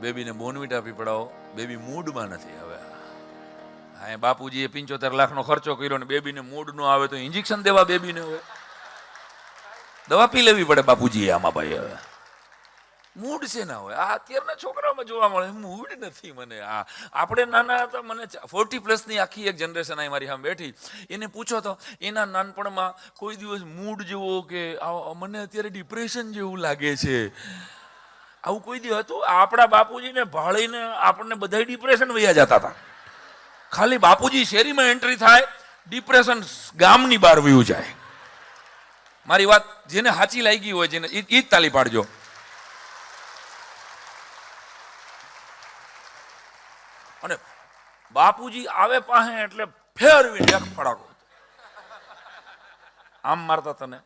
બેબીને બોનવીટ આપી પડાવો. બેબી મૂડમાં નથી હવે. હા બાપુજીએ પંચોતેર લાખનો ખર્ચો કર્યો ને બેબીને મૂડ નો આવે તો ઇન્જેક્શન દેવા બેબીને હવે. દવા પી લેવી પડે બાપુજીએ આમાં ભાઈ હવે. મૂડ છે ના હોય આ અત્યારના છોકરાઓમાં જોવા મળે, મૂડ નથી મને આ. આપણે નાના હતા, મને ફોર્ટી પ્લસની આખી એક જનરેશન અહીં મારી સામે બેઠી. એને પૂછો તો, એના નાનપણમાં કોઈ દિવસ મૂડ જેવો કે મને અત્યારે ડિપ્રેશન જેવું લાગે છે? આવું કોઈ દી હતું? આપણા બાપુજીને ભાળીને આપણને બધા ડિપ્રેશન વૈયા જતા હતા. ખાલી બાપુજી શેરીમાં એન્ટ્રી થાય ડિપ્રેશન ગામની બહાર વયું જાય. મારી વાત જેને સાચી લાગી હોય જેને ઈ જ તાલી પાડજો. અને બાપુજી આવે પાસે એટલે ફેરવી એક ફડાકો. આમ મારતા તને.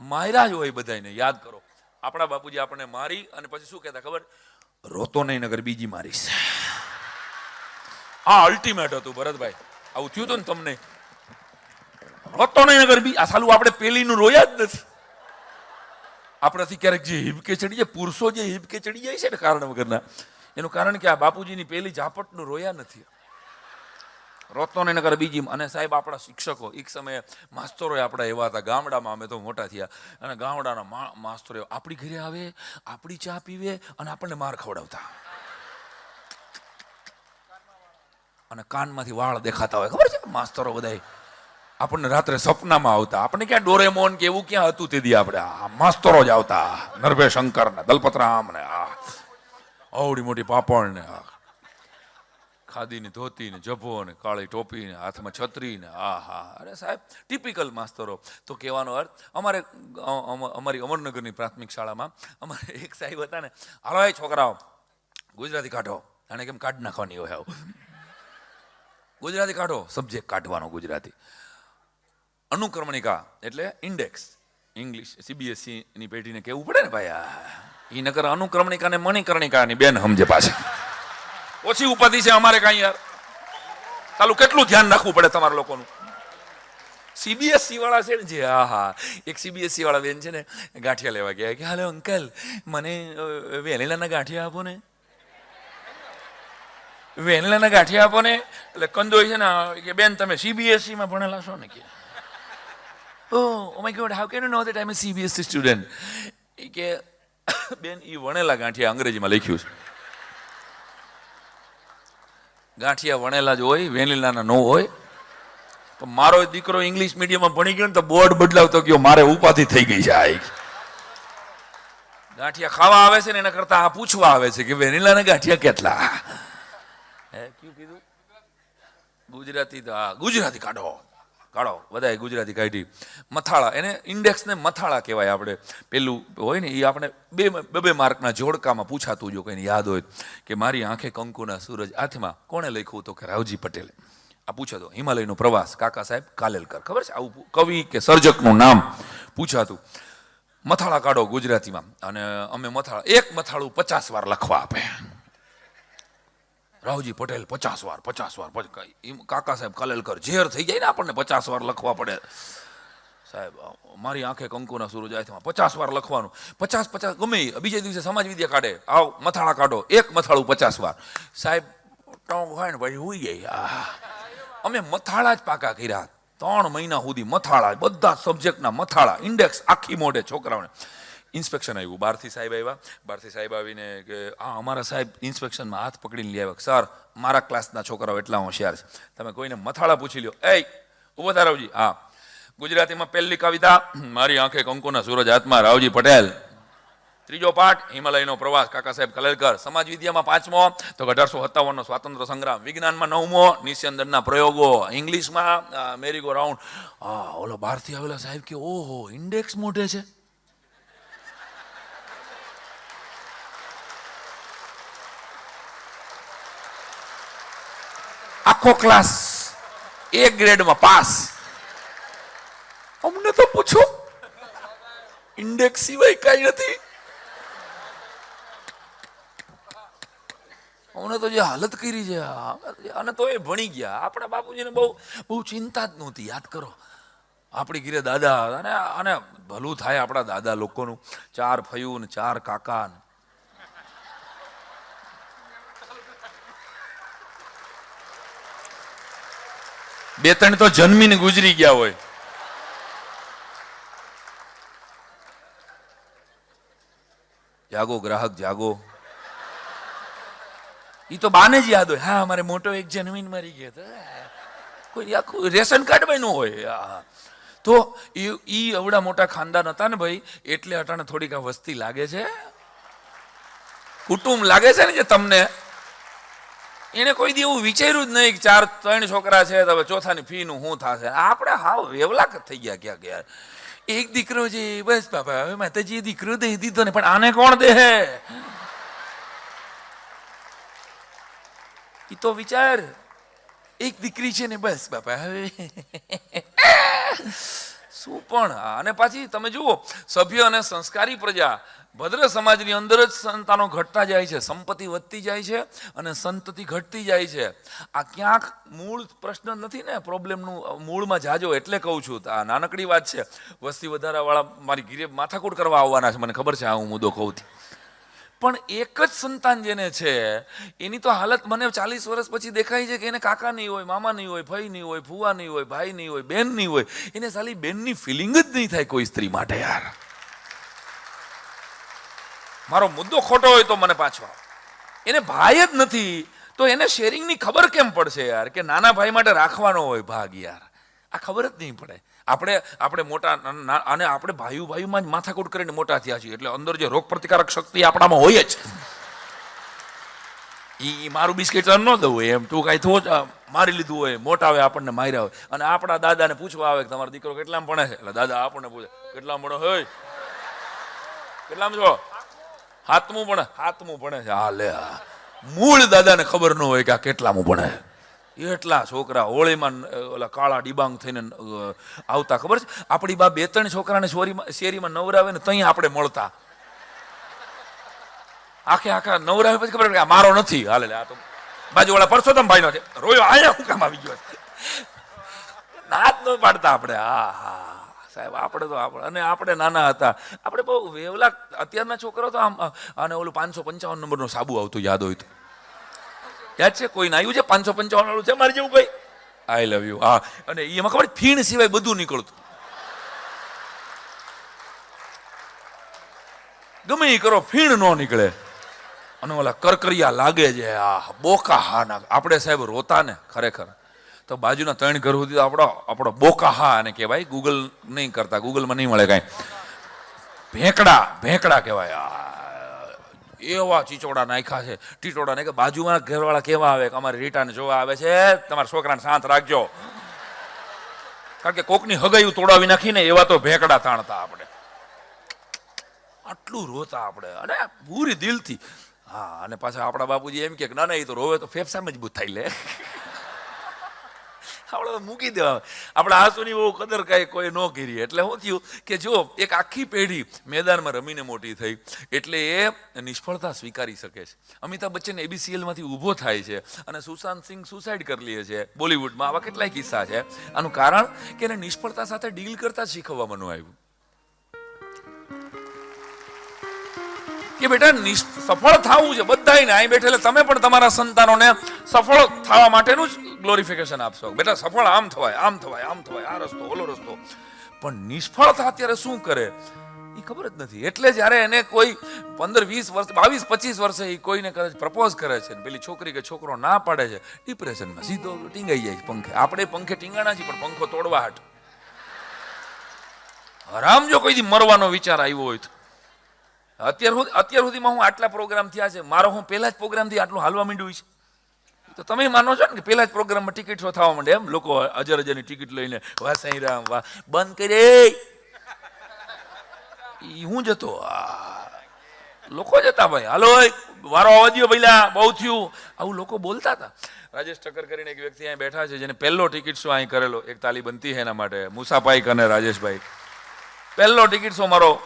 માર્યા જ હોય બધાને યાદ કરો. આપણા બાપુજી આપણને મારી અને પછી શું કહેતા ખબર? રોતો નહીં નગર બીજી મારીશ. આ અલ્ટિમેટ હતું ભરતભાઈ. આવું થયું હતું ને તમને? રોતો નહીં નગર બી આ સાલું આપણે પેલીનું રોયા જ નથી. આપણાથી ક્યારેક જે હિબકે ચડી જાય, પુરુષો જે હિબકે ચડી જાય છે ને કારણ વગરના, એનું કારણ કે આ બાપુજીની પેલી ઝાપટનું રોયા નથી. રોતો ને નગર બીજી અને સાહેબ, આપણા શિક્ષકો, એક સમયે માસ્તરોએ આપણા એવા હતા, ગામડામાં અમે તો મોટા થયા, અને ગામડાના માસ્તરો આપણી ઘરે આવે, આપણી ચા પીવે, અને આપણને માર ખવડાવતા. અને કાનમાંથી વાળ દેખાતા હોય, ખબર છે? માસ્તરો બધાય આપણને રાત્રે સપનામાં આવતા. આપણને ક્યાં ડોરેમોન કે એવું ક્યાં હતું તે દી આપણે? આ માસ્તરો જ આવતા. નરભે શંકર ને દલપતરામ ને આ અવડી મોટી પાપણ ને આ ખાદીની ધોતી ને જભો ને કાળી ટોપી ને હાથમાં છત્રી ને આ હા અરે સાહેબ ટિપિકલ માસ્તરો. તો કહેવાનો અર્થ, અમારે અમ- અમારી અમરનગરની પ્રાથમિક શાળામાં અમારે એક સાહેબ હતા ને, હાલો એ છોકરાઓ, ગુજરાતી કાઢો. આને કેમ કાઢ નાખવાની હોય આવું? ગુજરાતી કાઢો સબ્જેક્ટ કાઢવાનો ગુજરાતી. અનુક્રમણિકા, એટલે ઇન્ડેક્સ ઇંગ્લિશ સીબીએસસીની પેઢીને કહેવું પડે ને ભાઈ, આ, ઈ નકર અનુક્રમણિકા ને મણિકર્ણિકાની બેન સમજે પાછી. ઓછી ઉપાધિ છે અમારે કાંઈ યાર. ચાલું કેટલું ધ્યાન રાખવું પડે તમારા લોકોનું? સીબીએસસી વાળા છે ને જે હા હા. એક સીબીએસસી વાળા બેન છે ને ગાંઠિયા લેવા ગયા. કે હાલો અંકલ મને વેનીલાના ગાંઠિયા આપો ને. વેનીલાના ગાંઠિયા આપો ને. એટલે કંદોય છે ને કે બેન તમે સીબીએસસી માં ભણેલા છો ને? કે ઓ my God, how can you know that I'm a CBSE student? કે બેન ઈ વણેલા ગાંઠિયા અંગ્રેજીમાં લખ્યું છે. ગાંઠિયા વણેલા જ હોય, વેનીલાના ન હોય. તો મારો દીકરો ઇંગ્લિશ મીડિયમમાં ભણી ગયો ને તો બોર્ડ બદલાવતો ગયો, મારે ઉપાધિ થઈ ગઈ છે આ ગાંઠિયા ખાવા આવે છે ને એના કરતા આ પૂછવા આવે છે કે વેનીલાને ગાંઠિયા કેટલા? હે, કયું કીધું? ગુજરાતી તો, હા, ગુજરાતી કાઢો. કાઢો બધાએ ગુજરાતી કાઢી. મથાળા, એને ઇન્ડેક્સને મથાળા કહેવાય આપણે. પેલું હોય ને, એ આપણે બે બે માર્કના જોડકામાં પૂછાતું જો કોઈને યાદ હોય કે મારી આંખે કંકુના સૂરજ હાથમાં કોણે લખ્યું તો કે રાવજી પટેલે? આ પૂછાતું હિમાલયનો પ્રવાસ, કાકા સાહેબ કાલેલકર. ખબર છે? આવું કવિ કે સર્જકનું નામ પૂછાતું. મથાળા કાઢો ગુજરાતીમાં. અને અમે મથાળા, એક મથાળું પચાસ વાર લખવા આપે. રાવજી પટેલ પચાસ વાર પચાસ વાર કાકા સાહેબ કાલેલકર ઝેર થઈ જાય ને આપણને પચાસ વાર લખવા પડે. સાહેબ મારી આંખે કંકુના સૂરજ આથમાં પચાસ વાર લખવાનું. પચાસ પચાસ, ગમે. બીજે દિવસે સમાજ વિદ્યા કાઢે. આવ, મથાળા કાઢો. એક મથાળું પચાસ વાર. સાહેબ ટોંગ હોય ને પછી હુઈ જાય. અમે મથાળા જ પાકા કર્યા. ત્રણ મહિના સુધી મથાળા. બધા સબ્જેક્ટના મથાળા. ઇન્ડેક્સ આખી મોઢે છોકરાઓને. ઇન્સ્પેક્શન આવ્યું બહારથી સાહેબ આવ્યા બહારથી સાહેબ આવીને કે, આ, અમારા સાહેબ ઇન્સ્પેક્શનમાં હાથ પકડીને લઈ આવ્યા. સર, મારા ક્લાસના છોકરાઓ એટલા હોશિયાર છે. તમે કોઈને મથાળા પૂછી લ્યો. એ ઊભો રાવજી. હા. ગુજરાતીમાં પહેલી કવિતા, મારી આંખે કંકુના સૂરજ હાથમાં રાવજી પટેલ. ત્રીજો પાઠ, હિમાલયનો પ્રવાસ. કાકા સાહેબ કલેલકર. સમાજ વિદ્યામાં પાંચમો, તો અઢારસો સત્તાવનનો સ્વાતંત્ર્ય સંગ્રામ. વિજ્ઞાનમાં નવમો, નિસ્યંદનના પ્રયોગો. ઇંગ્લિશમાં મેરી ગો રાઉન્ડ. ઓલો બહારથી આવેલા સાહેબ કે, ઓહો, ઇન્ડેક્સ મોઢે છે. આખો ક્લાસ એક ગ્રેડમાં પાસ. અમને તો પૂછો ઇન્ડેક્સ સિવાય કઈ નથી. અમને તો જે હાલત કરી છે, અને તો એ ભણી ગયા. આપણા બાપુજીને બહુ બહુ ચિંતા જ નહોતી, યાદ કરો. આપણી ઘીરે દાદા અને અને ભલું થાય આપણા દાદા લોકોનું. ચાર ફયું ને ચાર કાકા ને. બે ત્રણ તો જન્મીને ગુજરી ગયા હોય. જાગો ગ્રાહક, જાગો. ઈ તો બાને જ યાદ હોય. હા મારે મોટો એક જન્મીન મરી ગયો તો કોઈ આખું રેશન કાર્ડ બન્યું હોય. તો એ ઈ અવડા મોટા ખાનદાન હતા ને ભાઈ, એટલે અટાણે થોડીક આ વસ્તી લાગે છે. કુટુંબ લાગે છે ને જે તમને એને કોઈ દી વિચાર્યું જ નહીં કે ચાર, ત્રણ છોકરા છે, તો હવે ચોથાની ફી નું શું થશે. આપણે હાવ વેવલાક થઈ ગયા ક્યાં ગયા એક દીકરો છે બસ બાપા, હવે માતાજી દીકરો દઈ દીધો ને, પણ આને કોણ દે? એ તો વિચાર. એક દીકરી છે ને, બસ બાપા, હવે. શું પણ? અને પાછી તમે જુઓ, સભ્ય અને સંસ્કારી પ્રજા, ભદ્ર સમાજની અંદર જ સંતાનો ઘટતા જાય છે, સંપત્તિ વધતી જાય છે અને સંતતિ ઘટતી જાય છે. આ ક્યાંક મૂળ પ્રશ્ન નથી ને, પ્રોબ્લેમનું મૂળમાં જાજો એટલે કહું છું. આ નાનકડી વાત છે. વસ્તી વધારાવાળા મારી ગીરે માથાકૂટ કરવા આવવાના છે, મને ખબર છે આ હું મુદ્દો કહું છું. પણ એક જ સંતાન જેને છે, એની તો હાલત મને ચાલીસ વર્ષ પછી દેખાય છે કે એને કાકા નહીં હોય, મામા નહીં હોય, ભાઈ નહીં હોય ફુવા નહીં હોય, ભાઈ નહીં હોય, બેન નહીં હોય. એને સાલી બેનની ફિલિંગ જ નહીં થાય કોઈ સ્ત્રી માટે યાર. મારો મુદ્દો ખોટો હોય તો મને પાછો એને ભાઈ જ નથી, તો એને શેરિંગની ખબર કેમ પડશે યાર? કે નાના ભાઈ માટે રાખવાનો હોય ભાગ યાર. આ ખબર જ નહીં પડે. આપણે આપણે મોટા અને આપણે ભાઈ ભાઈમાં જ માથાકૂટ કરીને મોટા થયા છીએ. એટલે અંદર જે રોગ પ્રતિકારક શક્તિ આપણામાં હોય જ. ઈ મારું બિસ્કિટ ન દઉં એમ. તું કાંઈ થો મારી લીધું હોય, મોટા આવે આપણને માર્યા હોય. અને આપણા દાદાને પૂછવા આવે કે તમારો દીકરો કેટલામાં ભણે છે? એટલે દાદા આપણને પૂછે, કેટલામાં ભણો હોય કેટલામાં છો? હાથમું ભણે હાથમું ભણે છે. હા, લે. મૂળ દાદાને ખબર ન હોય કે આ કેટલામું ભણે એટલા છોકરા હોળીમાં ઓલા કાળા ડિબાંગ થઈને આવતા ખબર છે? આપણી બા બે ત્રણ છોકરાને શોરીમાં, શેરીમાં નવરાવે ને ત્યાં આપણે મળતા. આખે આખા નવરાવે પછી ખબર આ મારો નથી. હાલે આ તો બાજુવાળા પરસોત્તમ ભાઈનો છે. રોયો, આયા હું કામ આવી ગયો? નાત ન પાડતા આપણે. હા હા, સાહેબ, આપણે તો આપણે, અને આપણે નાના હતા. આપણે બહુ વેવલા, અત્યારના છોકરો તો આમ અને ઓલું પાંચસો પંચાવન નંબરનો સાબુ આવતું, યાદ હોય તો. યાદ છે? કોઈને આવ્યું છે? પાંચસો પંચાવન વાળું છે? મારે જેવું ભાઈ આઈ લવ યુ હા. અને એમાં ખબર ફીણ સિવાય બધું નીકળતું. ગમે એ કરો ફીણ ન નીકળે. અને ઓલા કરકરિયા લાગે છે આ બોકા હા ના આપણે સાહેબ રોતા ને ખરેખર. તો બાજુના ત્રણ ઘર સુધી આપણો આપણો બોકા હા અને કહેવાય. ગૂગલ નહીં કરતા ગૂગલમાં નહીં મળે કાંઈ. ભેંકડા ભેંકડા કહેવાય આ, એવા ચીચોડા નાખ્યા છે. ટીટોડા ને કે બાજુમાં ઘરવાળા કેવા આવે કે અમારી રીટાને જોવા આવે છે. તમારા છોકરાને શાંત રાખજો. કારણ કે કોકની હગાયું તોડાવી નાખીને એવા તો ભેંકડા તાણતા આપણે. આટલું રોતા આપણે. અને પૂરી દિલથી. હા, અને પાછા આપણા બાપુજી એમ કે ના ના, એ તો રોવે તો ફેફસા મજબૂત થાય લે. આપણે મૂકી દેવા આપણે આંસુની બહુ કદર કાંઈ કોઈ ન કરી એટલે શું થયું કે જો એક આખી પેઢી મેદાનમાં રમીને મોટી થઈ, એટલે એ નિષ્ફળતા સ્વીકારી શકે છે. અમિતાભ બચ્ચન એબીસીએલમાંથી ઊભો થાય છે અને સુશાંત સિંહ સુસાઇડ કરી લે છે બોલિવૂડમાં. આવા કેટલાય કિસ્સા છે. આનું કારણ કે એને નિષ્ફળતા સાથે ડીલ કરતા શીખવવામાં શીખવવાનું આવ્યું. કે બેટા સફળ થવું છે બધાને અહીં બેઠેલા તમે પણ તમારા સંતાનોને સફળ થવા માટેનું જ ગ્લોરિફિકેશન આપશો. બેટા, સફળ આમ થવાય આમ થવાય આમ થવાય, આ રસ્તો, ઓલો રસ્તો. પણ નિષ્ફળતા અત્યારે શું કરે? એ ખબર જ નથી. એટલે જ્યારે એને કોઈ પંદર, વીસ વર્ષ, બાવીસ, પચીસ વર્ષે એ કોઈને કદાચ પ્રપોઝ કરે છે પેલી છોકરી કે છોકરો ના પાડે છે ડિપ્રેશનમાં સીધો ટીંગાઈ જાય પંખે. આપણે પંખે ટીંગાણા છીએ, પણ પંખો તોડવા હાટ. હરામ જો કોઈ દી મરવાનો વિચાર આવ્યો હોય તો. અત્યાર સુધી અત્યાર સુધીમાં હું આટલા પ્રોગ્રામ થયા છે. મારો હું પહેલા જ પ્રોગ્રામથી આટલું હાલવા માંડ્યું છે. તો તમે માનો છો ને કે પેલા જ પ્રોગ્રામમાં ટિકિટ થવા માંડે એમ? લોકો હજાર હજારની ટિકિટ લઈને, વાહ, સાંઈ રામ, વાહ, બંધ કરે હું જતો? લોકો જતા ભાઈ. હાલો વારો આવવા દો પહેલા, બહુ થયું. આવું લોકો બોલતા હતા. રાજેશ ઠક્કર કરીને એક વ્યક્તિ અહીં બેઠા છે જેને પહેલો ટિકિટ શો અહીં કરેલો. એક તાલી બનતી છે એના માટે. મુસાભાઈ અને રાજેશભાઈ. પહેલો ટિકિટ શો મારો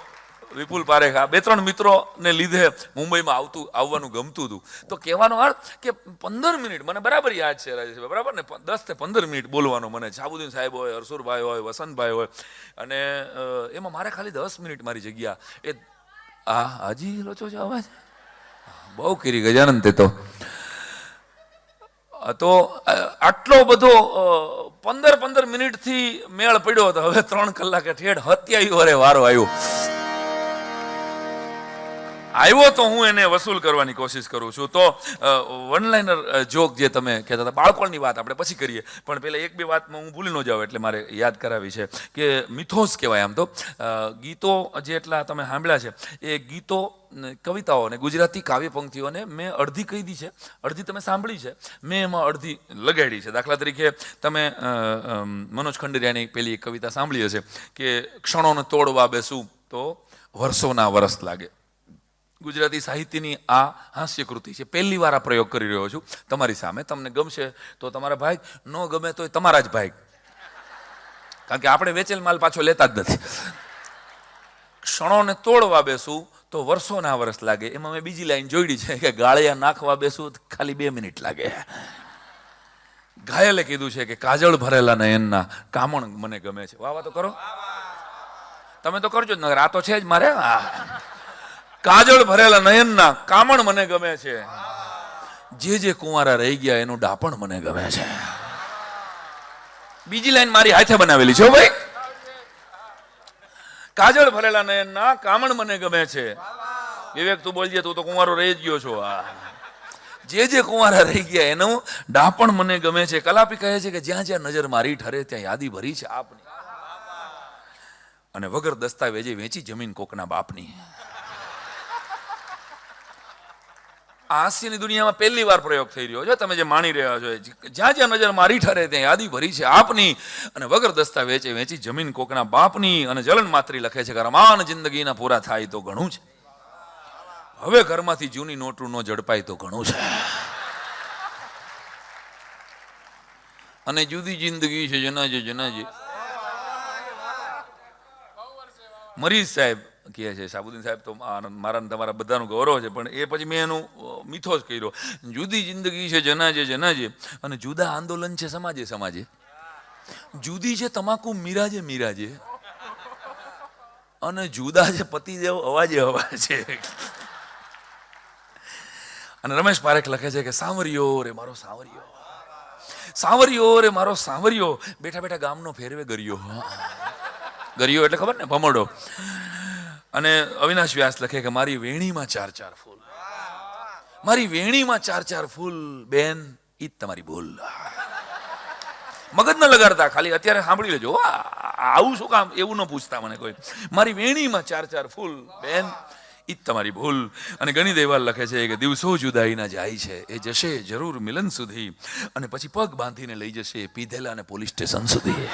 વિપુલ પારેખ, બે ત્રણ મિત્રોને લીધે મુંબઈમાં આવતું, આવવાનું ગમતું હતું. તો કહેવાનો અર્થ કે પંદર મિનિટ, મને બરાબર યાદ છે રાજેશભાઈ, બરાબર ને? દસથી પંદર મિનિટ બોલવાનું મને. શાહબુદ્દીન સાહેબ હોય હરસુરભાઈ હોય, વસંતભાઈ હોય. અને એમાં મારે ખાલી દસ મિનિટ મારી જગ્યા. એ, આ, હજી, લોચો છે અવાજ? બહુ કરી ગજાનંદ તે તો. તો આટલો બધો પંદર પંદર મિનિટથી મેળ પડ્યો હતો. હવે ત્રણ કલાકે ઠેઠ હત્યા વરે વારો આવ્યો. આવ્યો તો હું એને વસૂલ કરવાની કોશિશ કરું છું. તો વન લાઇનર જોક જે તમે કહેતા હતા બાળપણની વાત આપણે પછી કરીએ. પણ પહેલાં એક બે વાતમાં હું ભૂલી ન જાઉં એટલે મારે યાદ કરાવી છે કે મિથોસ કહેવાય આમ તો. ગીતો ગીતો જેટલા તમે સાંભળ્યા છે, એ ગીતો કવિતાઓ અને ગુજરાતી કાવ્ય પંક્તિઓને મેં અડધી કહી દી છે. અડધી તમે સાંભળી છે. મેં એમાં અડધી લગાડી છે. દાખલા તરીકે તમે મનોજ ખંડેરિયાની પેલી કવિતા સાંભળી હશે કે ક્ષણોને તોડવા બેસું તો વર્ષોના વરસ લાગે. ગુજરાતી સાહિત્યની આ હાસ્ય કૃતિ છે. પહેલી વાર આ પ્રયોગ કરી રહ્યો છું. તમારી સામે તમને ગમશે તો તમારા ભાઈ, ન ગમે તો તમારા જ ભાઈ. કારણ કે આપણે વેચેલ માલ પાછો લેતા જ નથી. ક્ષણોને તોડવા બેસું તો વર્ષોના વર્ષ લાગે. એમાં મેં બીજી લાઈન જોઈડી છે કે ગાળિયા નાખવા બેસું ખાલી બે મિનિટ લાગે. ઘાયલે કીધું છે કે કાજળ ભરેલા નયનના કામણ મને ગમે છે. વાહ તો કરો. તમે તો કરજો જ નગર આ તો છે જ મારે. આ. કાજળ ભરેલા નયનના કામણ મને ગમે છે. જે જે કુંવારા રહી ગયા એનું ડાપણ મને ગમે છે. બીજી લાઈન મારી હાથે બનાવેલી છે ભાઈ. કાજળ ભરેલા નયનના કામણ મને ગમે છે. વિવેક, તું બોલજે, તું તો કુંવારો રહી ગયો છો. આ. જે જે કુંવારા રહી ગયા એનું ડાપણ મને ગમે છે. કલાપી કહે છે કે જ્યાં જ્યાં નજર મારી ઠરે ત્યાં યાદી ભરી છે આપની. અને વગર દસ્તાવેજે વેચી જમીન કોકના બાપની. આ હાસ્યની દુનિયામાં પહેલી વાર પ્રયોગ થઈ રહ્યો. છે તમે જે માણી રહ્યા છો, જ્યાં જ્યાં નજર મારી ઠરે ત્યાં યાદી ભરી છે આપની અને વગર દસ્તાવેજે વેચી જમીન કોકના બાપની અને જલન માત્રી લખે છે કે રમાન જિંદગીના પૂરા થાય તો ઘણું છે. હવે ઘરમાંથી જૂની નોટું નો ઝડપાય તો ઘણું છે. અને જુદી જિંદગી છે જનાજી જનાજી મરીઝ સાહેબ કહે છે, સાબુદ્દીન સાહેબ, તો મારા તમારા બધાનું ગૌરવ છે, પણ એ પછી મેં એનું મીઠો જ કર્યો. જુદી જિંદગી છે જનાજે જનાજે, અને જુદા આંદોલન છે સમાજે સમાજે. જુદી છે તમાકુ, મીરાજે મીરાજે. અને જુદા છે પતિદેવ, અવાજે અવાજે. અને રમેશ પારેખ લખે છે કે સાંવરિયો રે મારો સાંવરિયો સાંવરિયો રે મારો સાંવરિયો બેઠા બેઠા ગામનો ફેરવે ગરિયો. ગરિયો એટલે ખબર ને, ભમરડો. અને અવિનાશ વ્યાસ લખે કે, મારી વેણીમાં ચાર ચાર ફૂલ. મારી વેણીમાં ચાર ચાર ફૂલ, બેન જ તમારી ભૂલ. મગજ ન લગાડતા ખાલી, અત્યારે સાંભળી લેજો. આવું શું કામ? એવું ન પૂછતા મને કોઈ. મારી વેણીમાં ચાર ચાર ફૂલ, બેન જ તમારી ભૂલ. અને ઘણી દેવાલ લખે છે કે, દિવસો જુદાઈના જાય છે. એ જશે જરૂર મિલન સુધી. અને પછી પગ બાંધીને લઈ જશે પીધેલા અને પોલીસ સ્ટેશન સુધી.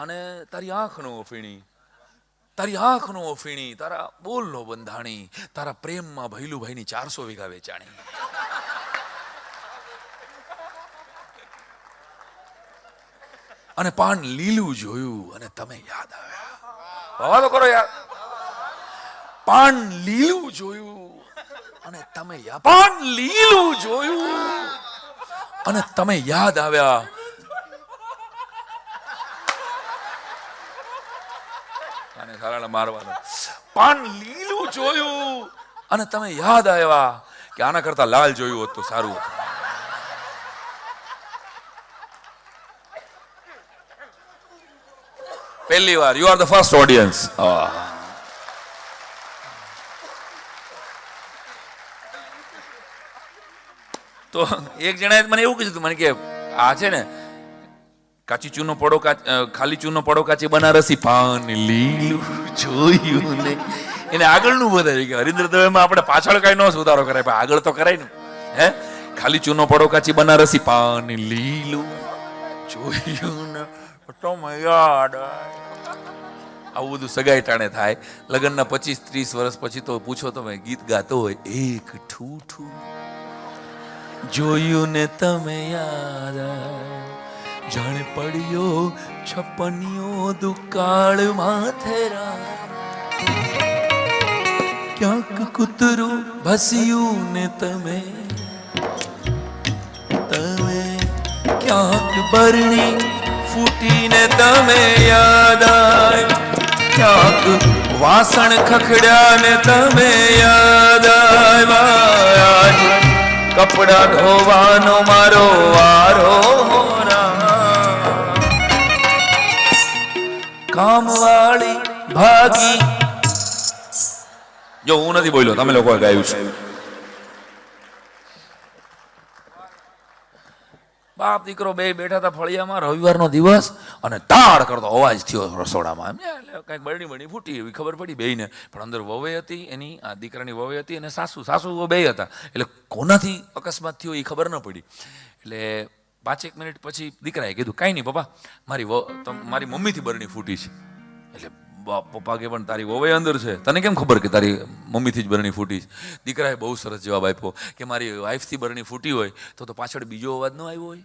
અને તારી આંખનો ઓફીણી તારી આંખનો ઓફીણી તારા બોલનો બંધાણી, તારા પ્રેમમાં ભૈલુભાઈની ચારસો વીઘા વેચાણી. અને પાન લીલું જોયું અને તમે યાદ આવ્યા. તો કરો યાર. પાન લીલું જોયું અને તમે પાન લીલું જોયું અને તમે યાદ આવ્યા. આને સારાને મારવાનો. પાન લીલું જોયું અને તમે યાદ આવ્યા કે આના કરતા લાલ જોયું હોત તો સારું હતું. પહેલી વાર. You are the first audience તો એક જણાએ મને એવું કીધું મને કે, આ છે ને કાચી ચૂનો પડો ખાલી ચૂનો પડો કાચી બનારસી. પાન લીલું જોયું ને. એને આગળનું વધારે કે હરિન્દ્ર દવેમાં આપણે પાછળ કઈ ન સુધારો કરાય, પણ આગળ તો કરાય ને. હે? ખાલી ચૂનો પડો કાચી બનારસી. પાન લીલું જોયું ને. તો યાદ આવું બધું સગાઈ ટાણે થાય. લગ્નના પચીસ ત્રીસ વર્ષ પછી તો પૂછો તમે, ગીત ગાતો હોય, એક ઠૂઠું જોયું ને તમે યાદ. આવ્યા. જાણે પડ્યો છપનિયો દુકાળ માથેરા ક્યાંક કૂતરું ભસ્યું ને તમે? તમે ક્યાંક બરણી ફૂટીને તમે યાદ આય? ક્યાંક વાસણ ખખડ્યા ને તમે યાદ આવ્યા કપડા ધોવાનો મારો વારો. કામવાળી ભાગી. જો હું નથી બોલ્યો તમે લોકોએ ગાયું છે. બાપ દીકરો બે બેઠા હતા ફળિયામાં રવિવારનો દિવસ અને તાળ કરતો અવાજ થયો રસોડામાં. એમ એટલે કંઈક બરણી બરણી ફૂટી એવી ખબર પડી બેયને. પણ અંદર વવે હતી એની આ દીકરાની વવે હતી અને સાસુ સાસુ બે હતા. એટલે કોનાથી અકસ્માત થયો એ ખબર ન પડી. એટલે પાંચેક મિનિટ પછી દીકરાએ કીધું, કાંઈ નહીં પપ્પા મારી મારી મમ્મીથી બરણી ફૂટી છે. એટલે પપ્પા કે, પણ તારી વવય અંદર છે. તને કેમ ખબર કે તારી મમ્મીથી જ બરણી ફૂટી છે? દીકરાએ બહુ સરસ જવાબ આપ્યો કે, મારી વાઈફથી બરણી ફૂટી હોય તો તો પાછળ બીજો અવાજ ન આવ્યો હોય?